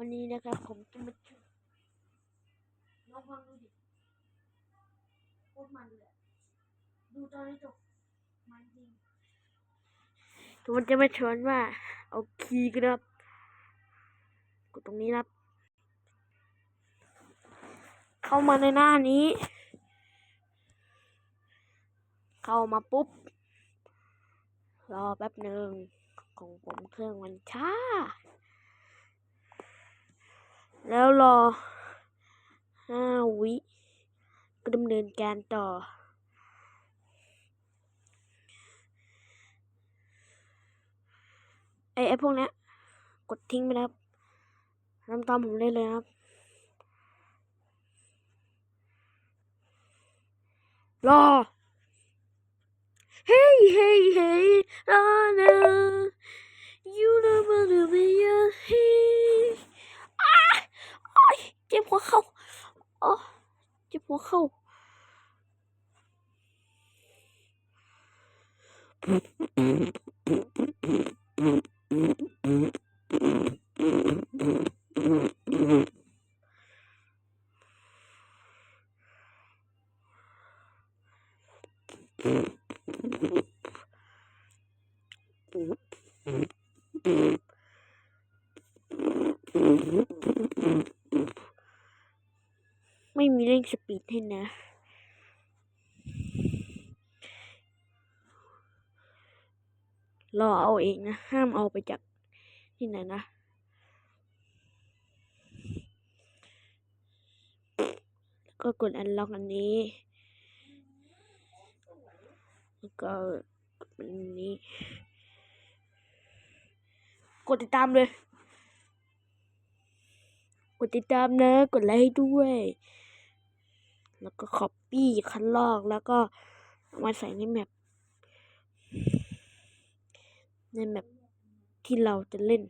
วันนี้นะครับผมจะมาชวนลองฟังดูดิโคตรมันเลยดูตอนนี้จบมันจริงผมจะมาชวนว่า เอาคีย์ครับกดตรงนี้ครับ เข้ามาในหน้านี้ เข้ามาปุ๊บ รอแป๊บหนึ่งของผมเครื่องมันช้า แล้วรอห้าวิก็ดำเนินการต่อ ไอ้ไอ้พวกนี้กดทิ้งไปนะครับทำตามผมได้เลยนะครับ รอ Hey, hey, hey, Anna, you never do me a hey. อ้าโอ๊ยเจ็บ หัวเข่าอ๋อเจ็บหัวเข่า ไม่มีเร่งสปีดให้นะ รอเอาเองนะ ห้ามเอาไปจากที่ไหนนะก็กดอันล็อกอันนี้ แล้วก็กดอันนี้ กดติดตามเลย กดติดตามนะ กดไลค์ให้ด้วย แล้วก็ copy คัดลอกแล้วก็เอามาใส่ในแมปในแมปที่เราจะเล่น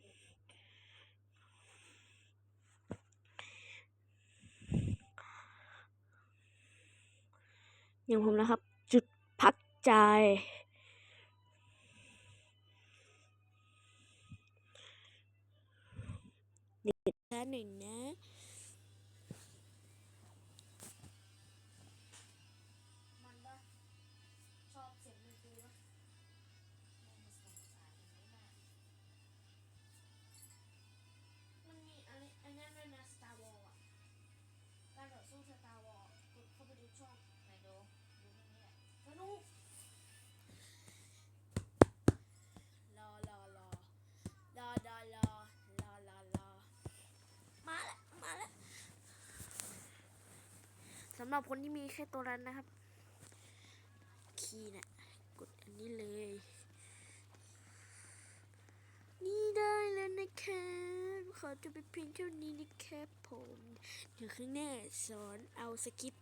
อย่างผมนะครับ จุดพักใจเด็กช้าหนึ่งนะำหรับคนที่มีแค่ตัวนั้นนะครับ คีย์น่ะกดอันนี้เลย นี่ได้แล้วนะครับขอจะไปเพียงเท่านี้นะครับผม เดี๋ยวข้างหน้าสอนเอาสคริป